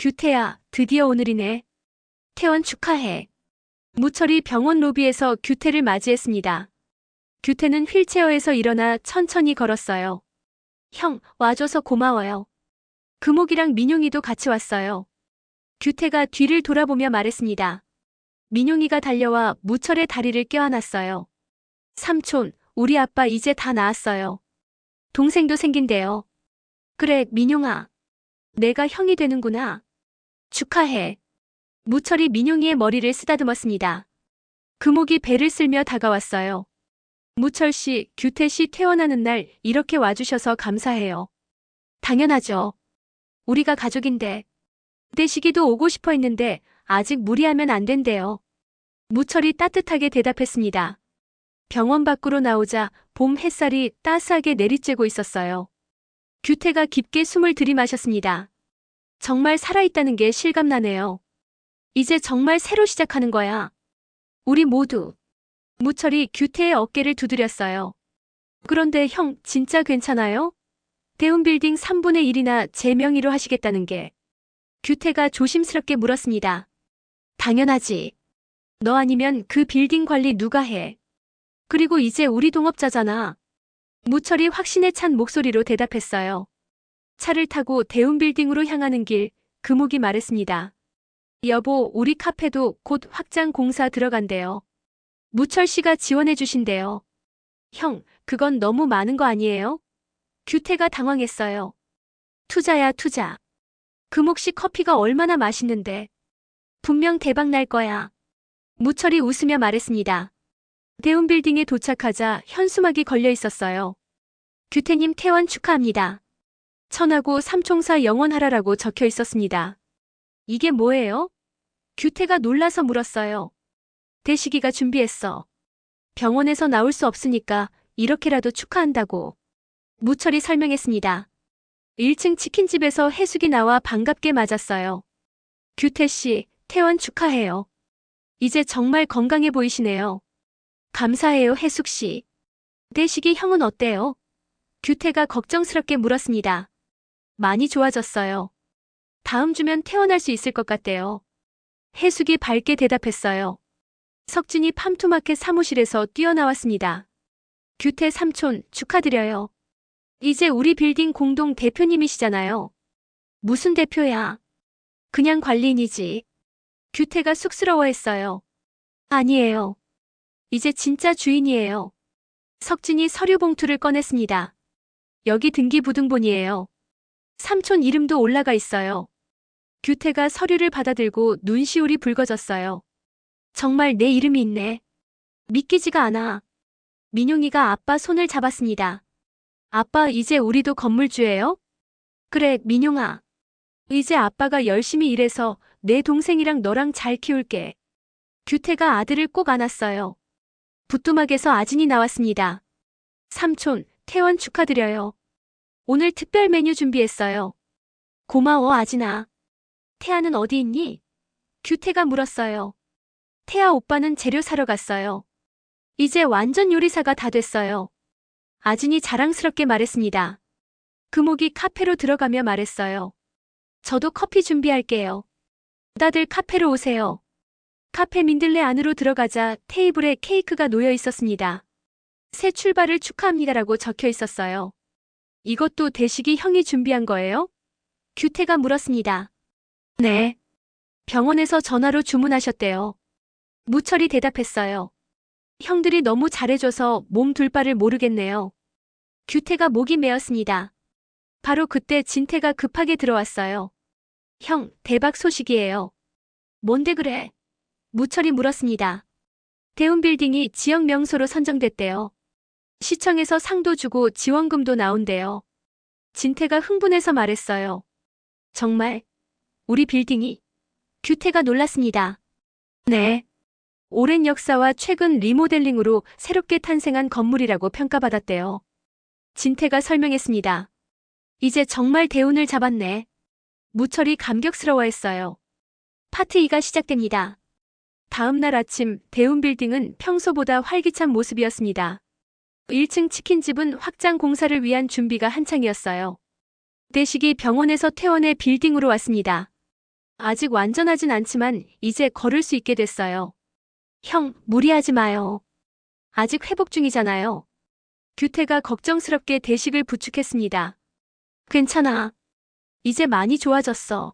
규태야, 드디어 오늘이네. 퇴원 축하해. 무철이 병원 로비에서 규태를 맞이했습니다. 규태는 휠체어에서 일어나 천천히 걸었어요. 형, 와줘서 고마워요. 금옥이랑 민용이도 같이 왔어요. 규태가 뒤를 돌아보며 말했습니다. 민용이가 달려와 무철의 다리를 껴안았어요. 삼촌, 우리 아빠 이제 다 나았어요. 동생도 생긴대요. 그래, 민용아. 내가 형이 되는구나. 축하해. 무철이 민용이의 머리를 쓰다듬었습니다. 금옥이 배를 쓸며 다가왔어요. 무철 씨, 규태 씨 퇴원하는 날 이렇게 와주셔서 감사해요. 당연하죠. 우리가 가족인데. 내 시기도 오고 싶어 했는데 아직 무리하면 안 된대요. 무철이 따뜻하게 대답했습니다. 병원 밖으로 나오자 봄 햇살이 따스하게 내리쬐고 있었어요. 규태가 깊게 숨을 들이마셨습니다. 정말 살아있다는 게 실감나네요. 이제 정말 새로 시작하는 거야. 우리 모두. 무철이 규태의 어깨를 두드렸어요. 그런데 형, 진짜 괜찮아요? 대운빌딩 3분의 1이나 제 명의로 하시겠다는 게. 규태가 조심스럽게 물었습니다. 당연하지. 너 아니면 그 빌딩 관리 누가 해? 그리고 이제 우리 동업자잖아. 무철이 확신에 찬 목소리로 대답했어요. 차를 타고 대운빌딩으로 향하는 길, 금옥이 말했습니다. 여보, 우리 카페도 곧 확장 공사 들어간대요. 무철 씨가 지원해 주신대요. 형, 그건 너무 많은 거 아니에요? 규태가 당황했어요. 투자야, 투자. 금옥 씨 커피가 얼마나 맛있는데. 분명 대박 날 거야. 무철이 웃으며 말했습니다. 대운빌딩에 도착하자 현수막이 걸려 있었어요. 규태님 퇴원 축하합니다. 천하고 삼총사 영원하라라고 적혀 있었습니다. 이게 뭐예요? 규태가 놀라서 물었어요. 대식이가 준비했어. 병원에서 나올 수 없으니까 이렇게라도 축하한다고. 무철이 설명했습니다. 1층 치킨집에서 해숙이 나와 반갑게 맞았어요. 규태 씨, 퇴원 축하해요. 이제 정말 건강해 보이시네요. 감사해요, 해숙 씨. 대식이 형은 어때요? 규태가 걱정스럽게 물었습니다. 많이 좋아졌어요. 다음 주면 퇴원할 수 있을 것 같대요. 해숙이 밝게 대답했어요. 석진이 팜투마켓 사무실에서 뛰어나왔습니다. 규태 삼촌 축하드려요. 이제 우리 빌딩 공동 대표님이시잖아요. 무슨 대표야? 그냥 관리인이지. 규태가 쑥스러워했어요. 아니에요. 이제 진짜 주인이에요. 석진이 서류 봉투를 꺼냈습니다. 여기 등기부등본이에요. 삼촌 이름도 올라가 있어요. 규태가 서류를 받아들고 눈시울이 붉어졌어요. 정말 내 이름이 있네. 믿기지가 않아. 민용이가 아빠 손을 잡았습니다. 아빠 이제 우리도 건물주예요? 그래, 민용아. 이제 아빠가 열심히 일해서 내 동생이랑 너랑 잘 키울게. 규태가 아들을 꼭 안았어요. 부뚜막에서 아진이 나왔습니다. 삼촌, 퇴원 축하드려요. 오늘 특별 메뉴 준비했어요. 고마워, 아진아. 태아는 어디 있니? 규태가 물었어요. 태아 오빠는 재료 사러 갔어요. 이제 완전 요리사가 다 됐어요. 아진이 자랑스럽게 말했습니다. 금옥이 카페로 들어가며 말했어요. 저도 커피 준비할게요. 다들 카페로 오세요. 카페 민들레 안으로 들어가자 테이블에 케이크가 놓여 있었습니다. 새 출발을 축하합니다라고 적혀 있었어요. 이것도 대식이 형이 준비한 거예요? 규태가 물었습니다. 네. 병원에서 전화로 주문하셨대요. 무철이 대답했어요. 형들이 너무 잘해줘서 몸 둘 바를 모르겠네요. 규태가 목이 메었습니다. 바로 그때 진태가 급하게 들어왔어요. 형, 대박 소식이에요. 뭔데 그래? 무철이 물었습니다. 대운빌딩이 지역 명소로 선정됐대요. 시청에서 상도 주고 지원금도 나온대요. 진태가 흥분해서 말했어요. 정말? 우리 빌딩이? 규태가 놀랐습니다. 네. 오랜 역사와 최근 리모델링으로 새롭게 탄생한 건물이라고 평가받았대요. 진태가 설명했습니다. 이제 정말 대운을 잡았네. 무철이 감격스러워했어요. 파트 2가 시작됩니다. 다음 날 아침 대운 빌딩은 평소보다 활기찬 모습이었습니다. 1층 치킨집은 확장 공사를 위한 준비가 한창이었어요. 대식이 병원에서 퇴원해 빌딩으로 왔습니다. 아직 완전하진 않지만 이제 걸을 수 있게 됐어요. 형, 무리하지 마요. 아직 회복 중이잖아요. 규태가 걱정스럽게 대식을 부축했습니다. 괜찮아. 이제 많이 좋아졌어.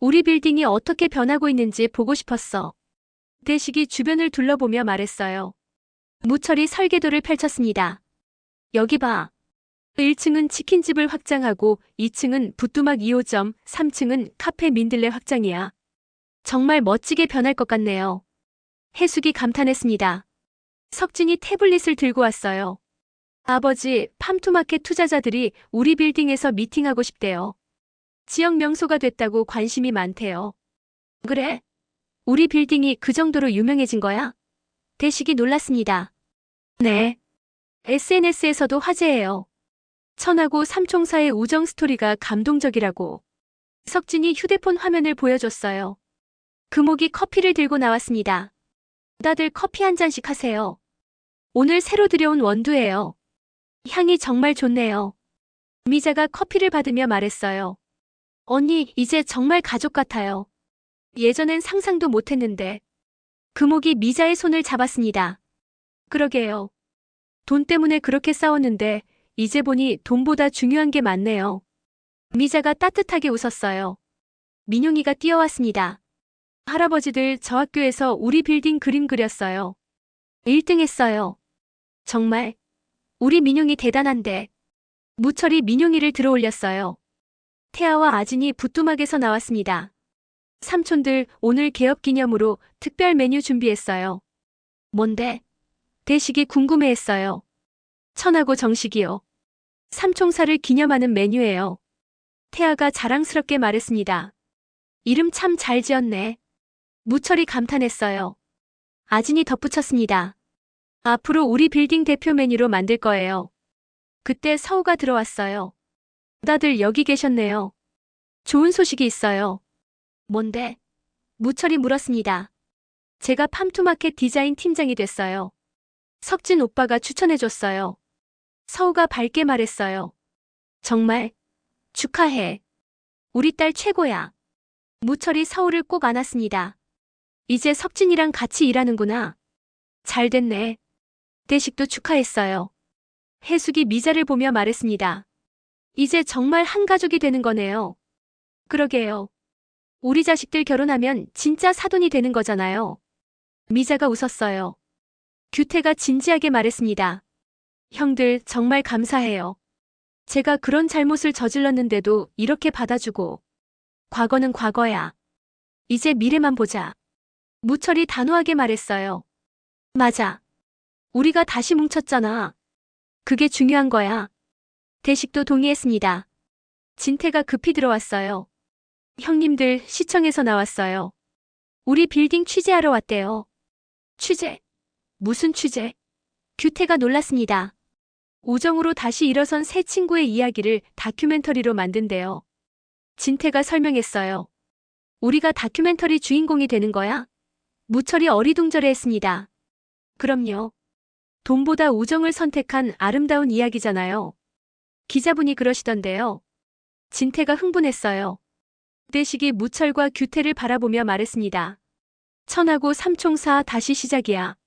우리 빌딩이 어떻게 변하고 있는지 보고 싶었어. 대식이 주변을 둘러보며 말했어요. 무철이 설계도를 펼쳤습니다. 여기 봐. 1층은 치킨집을 확장하고 2층은 부뚜막 2호점, 3층은 카페 민들레 확장이야. 정말 멋지게 변할 것 같네요. 해숙이 감탄했습니다. 석진이 태블릿을 들고 왔어요. 아버지, 팜투마켓 투자자들이 우리 빌딩에서 미팅하고 싶대요. 지역 명소가 됐다고 관심이 많대요. 그래? 우리 빌딩이 그 정도로 유명해진 거야? 대식이 놀랐습니다. 네. SNS에서도 화제예요. 천하고 삼총사의 우정 스토리가 감동적이라고. 석진이 휴대폰 화면을 보여줬어요. 금옥이 커피를 들고 나왔습니다. 다들 커피 한 잔씩 하세요. 오늘 새로 들여온 원두예요. 향이 정말 좋네요. 미자가 커피를 받으며 말했어요. 언니, 이제 정말 가족 같아요. 예전엔 상상도 못했는데. 금옥이 미자의 손을 잡았습니다. 그러게요. 돈 때문에 그렇게 싸웠는데, 이제 보니 돈보다 중요한 게 많네요. 미자가 따뜻하게 웃었어요. 민용이가 뛰어왔습니다. 할아버지들 저 학교에서 우리 빌딩 그림 그렸어요. 1등 했어요. 정말 우리 민용이 대단한데. 무철이 민용이를 들어올렸어요. 태아와 아진이 부뚜막에서 나왔습니다. 삼촌들 오늘 개업 기념으로 특별 메뉴 준비했어요. 뭔데? 대식이 궁금해했어요. 천하고 정식이요. 삼총사를 기념하는 메뉴예요. 태아가 자랑스럽게 말했습니다. 이름 참 잘 지었네. 무철이 감탄했어요. 아진이 덧붙였습니다. 앞으로 우리 빌딩 대표 메뉴로 만들 거예요. 그때 서우가 들어왔어요. 다들 여기 계셨네요. 좋은 소식이 있어요. 뭔데? 무철이 물었습니다. 제가 팜투마켓 디자인 팀장이 됐어요. 석진 오빠가 추천해줬어요. 서우가 밝게 말했어요. 정말 축하해. 우리 딸 최고야. 무철이 서우를 꼭 안았습니다. 이제 석진이랑 같이 일하는구나. 잘 됐네. 대식도 축하했어요. 해숙이 미자를 보며 말했습니다. 이제 정말 한 가족이 되는 거네요. 그러게요. 우리 자식들 결혼하면 진짜 사돈이 되는 거잖아요. 미자가 웃었어요. 규태가 진지하게 말했습니다. 형들 정말 감사해요. 제가 그런 잘못을 저질렀는데도 이렇게 받아주고. 과거는 과거야. 이제 미래만 보자. 무철이 단호하게 말했어요. 맞아. 우리가 다시 뭉쳤잖아. 그게 중요한 거야. 대식도 동의했습니다. 진태가 급히 들어왔어요. 형님들 시청에서 나왔어요. 우리 빌딩 취재하러 왔대요. 취재? 무슨 취재? 규태가 놀랐습니다. 우정으로 다시 일어선 새 친구의 이야기를 다큐멘터리로 만든대요. 진태가 설명했어요. 우리가 다큐멘터리 주인공이 되는 거야? 무철이 어리둥절해 했습니다. 그럼요. 돈보다 우정을 선택한 아름다운 이야기잖아요. 기자분이 그러시던데요. 진태가 흥분했어요. 대식이 무철과 규태를 바라보며 말했습니다. 천하고 삼총사 다시 시작이야.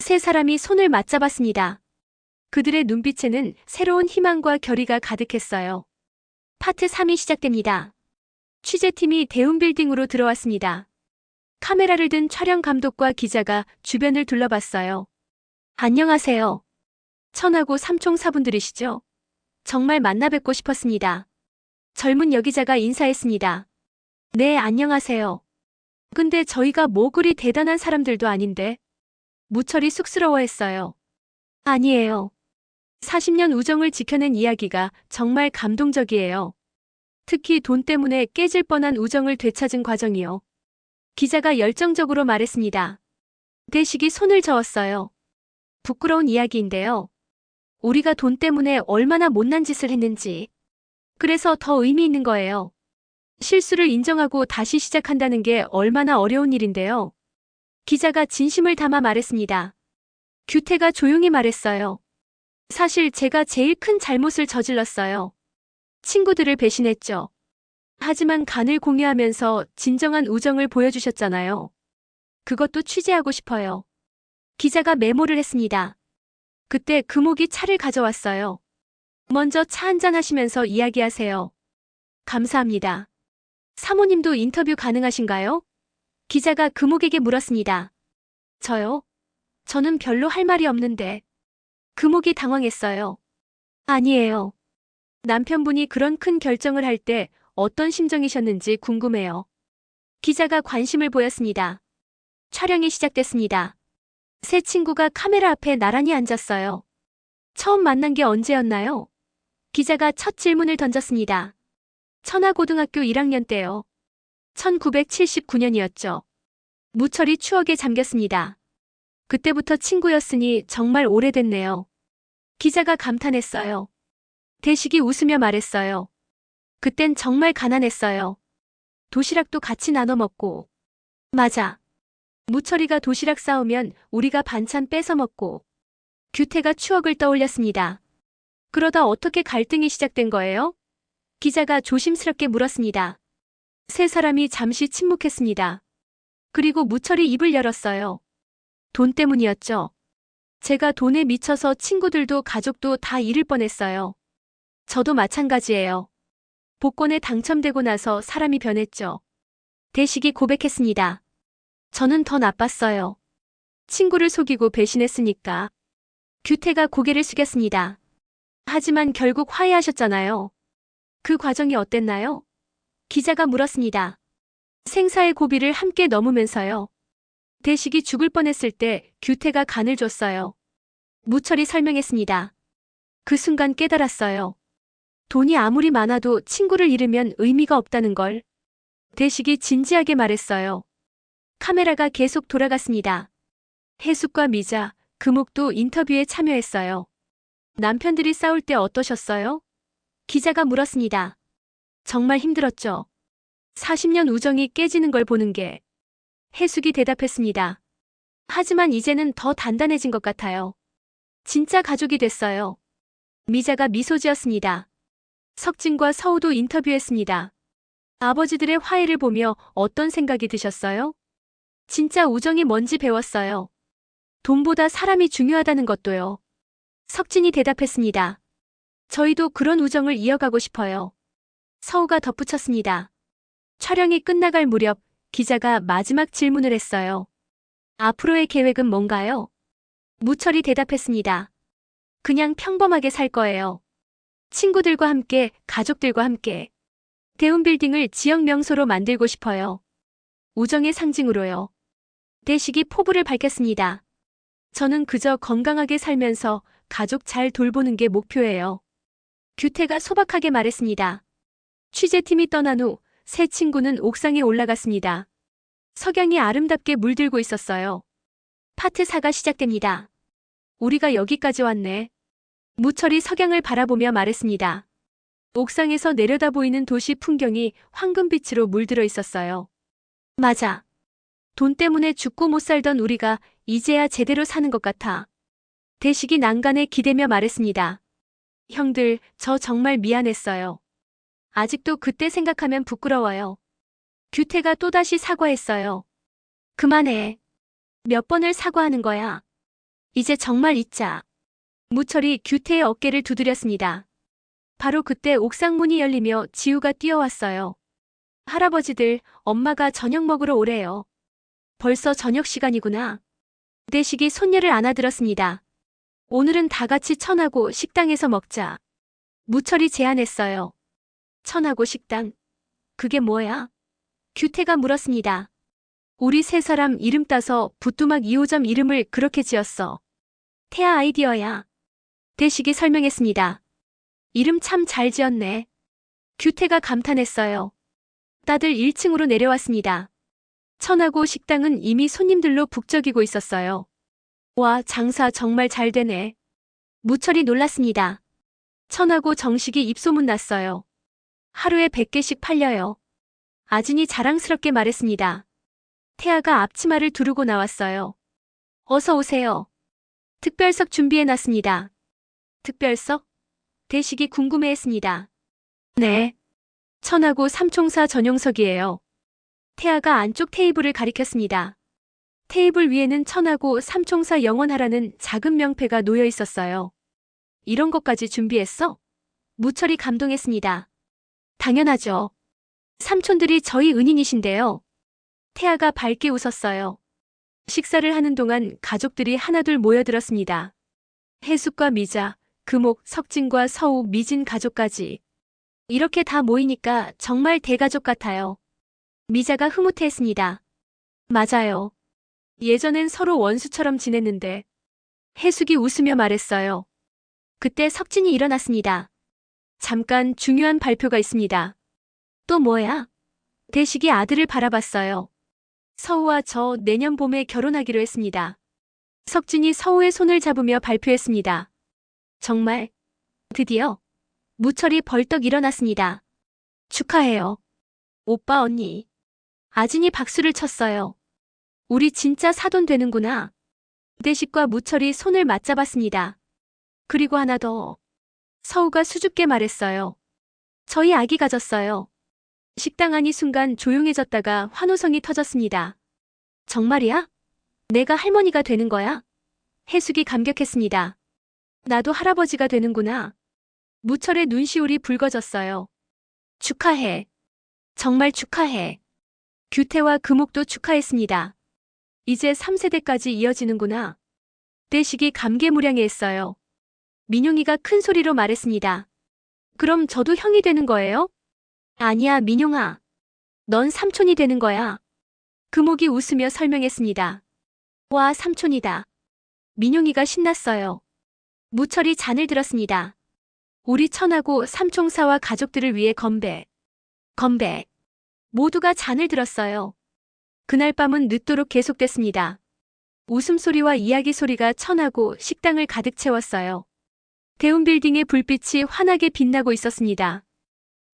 세 사람이 손을 맞잡았습니다. 그들의 눈빛에는 새로운 희망과 결의가 가득했어요. 파트 3이 시작됩니다. 취재팀이 대운 빌딩으로 들어왔습니다. 카메라를 든 촬영 감독과 기자가 주변을 둘러봤어요. 안녕하세요. 천하고 삼총사분들이시죠? 정말 만나 뵙고 싶었습니다. 젊은 여기자가 인사했습니다. 네, 안녕하세요. 근데 저희가 뭐 그리 대단한 사람들도 아닌데. 무철이 쑥스러워했어요. 아니에요. 40년 우정을 지켜낸 이야기가 정말 감동적이에요. 특히 돈 때문에 깨질 뻔한 우정을 되찾은 과정이요. 기자가 열정적으로 말했습니다. 대식이 손을 저었어요. 부끄러운 이야기인데요. 우리가 돈 때문에 얼마나 못난 짓을 했는지. 그래서 더 의미 있는 거예요. 실수를 인정하고 다시 시작한다는 게 얼마나 어려운 일인데요. 기자가 진심을 담아 말했습니다. 규태가 조용히 말했어요. 사실 제가 제일 큰 잘못을 저질렀어요. 친구들을 배신했죠. 하지만 간을 공유하면서 진정한 우정을 보여주셨잖아요. 그것도 취재하고 싶어요. 기자가 메모를 했습니다. 그때 금옥이 차를 가져왔어요. 먼저 차 한잔 하시면서 이야기하세요. 감사합니다. 사모님도 인터뷰 가능하신가요? 기자가 금옥에게 물었습니다. 저요? 저는 별로 할 말이 없는데. 금옥이 당황했어요. 아니에요. 남편분이 그런 큰 결정을 할 때 어떤 심정이셨는지 궁금해요. 기자가 관심을 보였습니다. 촬영이 시작됐습니다. 새 친구가 카메라 앞에 나란히 앉았어요. 처음 만난 게 언제였나요? 기자가 첫 질문을 던졌습니다. 천하고등학교 1학년 때요. 1979년이었죠. 무철이 추억에 잠겼습니다. 그때부터 친구였으니 정말 오래됐네요. 기자가 감탄했어요. 대식이 웃으며 말했어요. 그땐 정말 가난했어요. 도시락도 같이 나눠 먹고. 맞아. 무철이가 도시락 싸우면 우리가 반찬 뺏어 먹고. 규태가 추억을 떠올렸습니다. 그러다 어떻게 갈등이 시작된 거예요? 기자가 조심스럽게 물었습니다. 세 사람이 잠시 침묵했습니다. 그리고 무철이 입을 열었어요. 돈 때문이었죠. 제가 돈에 미쳐서 친구들도 가족도 다 잃을 뻔했어요. 저도 마찬가지예요. 복권에 당첨되고 나서 사람이 변했죠. 대식이 고백했습니다. 저는 더 나빴어요. 친구를 속이고 배신했으니까. 규태가 고개를 숙였습니다. 하지만 결국 화해하셨잖아요. 그 과정이 어땠나요? 기자가 물었습니다. 생사의 고비를 함께 넘으면서요. 대식이 죽을 뻔했을 때 규태가 간을 줬어요. 무철이 설명했습니다. 그 순간 깨달았어요. 돈이 아무리 많아도 친구를 잃으면 의미가 없다는 걸. 대식이 진지하게 말했어요. 카메라가 계속 돌아갔습니다. 해숙과 미자, 금옥도 인터뷰에 참여했어요. 남편들이 싸울 때 어떠셨어요? 기자가 물었습니다. 정말 힘들었죠. 40년 우정이 깨지는 걸 보는 게. 해숙이 대답했습니다. 하지만 이제는 더 단단해진 것 같아요. 진짜 가족이 됐어요. 미자가 미소 지었습니다. 석진과 서우도 인터뷰했습니다. 아버지들의 화해를 보며 어떤 생각이 드셨어요? 진짜 우정이 뭔지 배웠어요. 돈보다 사람이 중요하다는 것도요. 석진이 대답했습니다. 저희도 그런 우정을 이어가고 싶어요. 서우가 덧붙였습니다. 촬영이 끝나갈 무렵 기자가 마지막 질문을 했어요. 앞으로의 계획은 뭔가요? 무철이 대답했습니다. 그냥 평범하게 살 거예요. 친구들과 함께, 가족들과 함께. 대운 빌딩을 지역 명소로 만들고 싶어요. 우정의 상징으로요. 대식이 포부를 밝혔습니다. 저는 그저 건강하게 살면서 가족 잘 돌보는 게 목표예요. 규태가 소박하게 말했습니다. 취재팀이 떠난 후새 친구는 옥상에 올라갔습니다. 석양이 아름답게 물들고 있었어요. 파트 4가 시작됩니다. 우리가 여기까지 왔네. 무철이 석양을 바라보며 말했습니다. 옥상에서 내려다 보이는 도시 풍경이 황금빛으로 물들어 있었어요. 맞아. 돈 때문에 죽고 못 살던 우리가 이제야 제대로 사는 것 같아. 대식이 난간에 기대며 말했습니다. 형들, 저 정말 미안했어요. 아직도 그때 생각하면 부끄러워요. 규태가 또다시 사과했어요. 그만해. 몇 번을 사과하는 거야. 이제 정말 잊자. 무철이 규태의 어깨를 두드렸습니다. 바로 그때 옥상 문이 열리며 지우가 뛰어왔어요. 할아버지들, 엄마가 저녁 먹으러 오래요. 벌써 저녁 시간이구나. 대식이 손녀를 안아들었습니다. 오늘은 다 같이 천하고 식당에서 먹자. 무철이 제안했어요. 천하고 식당. 그게 뭐야? 규태가 물었습니다. 우리 세 사람 이름 따서 부뚜막 2호점 이름을 그렇게 지었어. 태아 아이디어야. 대식이 설명했습니다. 이름 참 잘 지었네. 규태가 감탄했어요. 다들 1층으로 내려왔습니다. 천하고 식당은 이미 손님들로 북적이고 있었어요. 와, 장사 정말 잘 되네. 무철이 놀랐습니다. 천하고 정식이 입소문 났어요. 하루에 100개씩 팔려요. 아진이 자랑스럽게 말했습니다. 태아가 앞치마를 두르고 나왔어요. 어서 오세요. 특별석 준비해놨습니다. 특별석? 대식이 궁금해했습니다. 네. 천하고 삼총사 전용석이에요. 태아가 안쪽 테이블을 가리켰습니다. 테이블 위에는 천하고 삼총사 영원하라는 작은 명패가 놓여 있었어요. 이런 것까지 준비했어? 무철이 감동했습니다. 당연하죠. 삼촌들이 저희 은인이신데요. 태아가 밝게 웃었어요. 식사를 하는 동안 가족들이 하나둘 모여들었습니다. 해숙과 미자, 금옥, 석진과 서우, 미진 가족까지. 이렇게 다 모이니까 정말 대가족 같아요. 미자가 흐뭇해했습니다. 맞아요. 예전엔 서로 원수처럼 지냈는데. 해숙이 웃으며 말했어요. 그때 석진이 일어났습니다. 잠깐 중요한 발표가 있습니다. 또 뭐야? 대식이 아들을 바라봤어요. 서우와 저 내년 봄에 결혼하기로 했습니다. 석진이 서우의 손을 잡으며 발표했습니다. 정말 드디어 무철이 벌떡 일어났습니다. 축하해요. 오빠 언니. 아진이 박수를 쳤어요. 우리 진짜 사돈 되는구나. 대식과 무철이 손을 맞잡았습니다. 그리고 하나 더. 서우가 수줍게 말했어요. 저희 아기 가졌어요. 식당 안이 순간 조용해졌다가 환호성이 터졌습니다. 정말이야? 내가 할머니가 되는 거야? 해숙이 감격했습니다. 나도 할아버지가 되는구나. 무철의 눈시울이 붉어졌어요. 축하해. 정말 축하해. 규태와 금옥도 축하했습니다. 이제 3세대까지 이어지는구나. 대식이 감개무량해했어요. 민용이가 큰 소리로 말했습니다. 그럼 저도 형이 되는 거예요? 아니야, 민용아. 넌 삼촌이 되는 거야. 금옥이 웃으며 설명했습니다. 와, 삼촌이다. 민용이가 신났어요. 무철이 잔을 들었습니다. 우리 천하고 삼총사와 가족들을 위해 건배. 건배. 모두가 잔을 들었어요. 그날 밤은 늦도록 계속됐습니다. 웃음소리와 이야기 소리가 천하고 식당을 가득 채웠어요. 대운 빌딩의 불빛이 환하게 빛나고 있었습니다.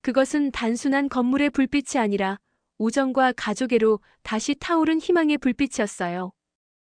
그것은 단순한 건물의 불빛이 아니라 우정과 가족애로 다시 타오른 희망의 불빛이었어요.